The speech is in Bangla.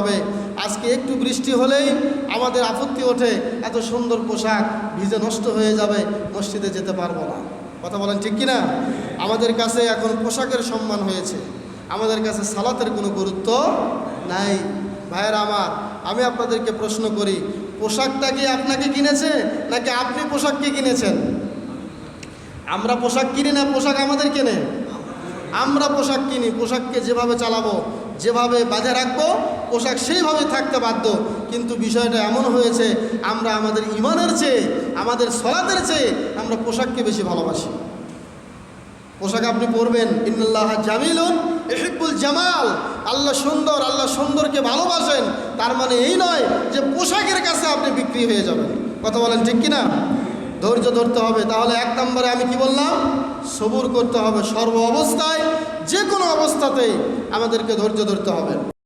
হবে। আজকে একটু বৃষ্টি হলেই আমাদের আপত্তি ওঠে, এত সুন্দর পোশাক, ভিজে নষ্ট হয়ে যাবে, মসজিদে যেতে পারব না। কথা বলেন ঠিক কিনা? আমাদের কাছে এখন পোশাকের সম্মান হয়েছে। আমাদের কাছে সালাতের কোনো গুরুত্ব নাই। ভাইয়েরা আমার, আমি আপনাদেরকে প্রশ্ন করি, পোশাকটা কি আপনাকে কিনেছে, নাকি আপনি পোশাককে কিনেছেন? আমরা পোশাক কিনি না, পোশাক আমাদের কেনে। আমরা পোশাক কিনি, পোশাককে যেভাবে চালাবো, যেভাবে বাজে রাখব, পোশাক সেইভাবে থাকতে বাধ্য। কিন্তু বিষয়টা এমন হয়েছে, আমরা আমাদের ইমানের চেয়ে, আমাদের সলাতের চেয়ে আমরা পোশাককে বেশি ভালোবাসি। পোশাক আপনি পরবেন, ইন্নাল্লাহ জামিলুন এহিবুল জামাল। আল্লাহ সুন্দর, আল্লাহ সুন্দরকে ভালোবাসেন। তার মানে এই নয় যে পোশাকের কাছে আপনি বিক্রি হয়ে যাবেন। কথা বলেন ঠিক কিনা? ধৈর্য ধরতে হবে। তাহলে এক নম্বরে আমি কি বললাম? সবুর করতে হবে সর্ব অবস্থায়। যে কোনো অবস্থাতেই আমাদেরকে ধৈর্য ধরতে হবে।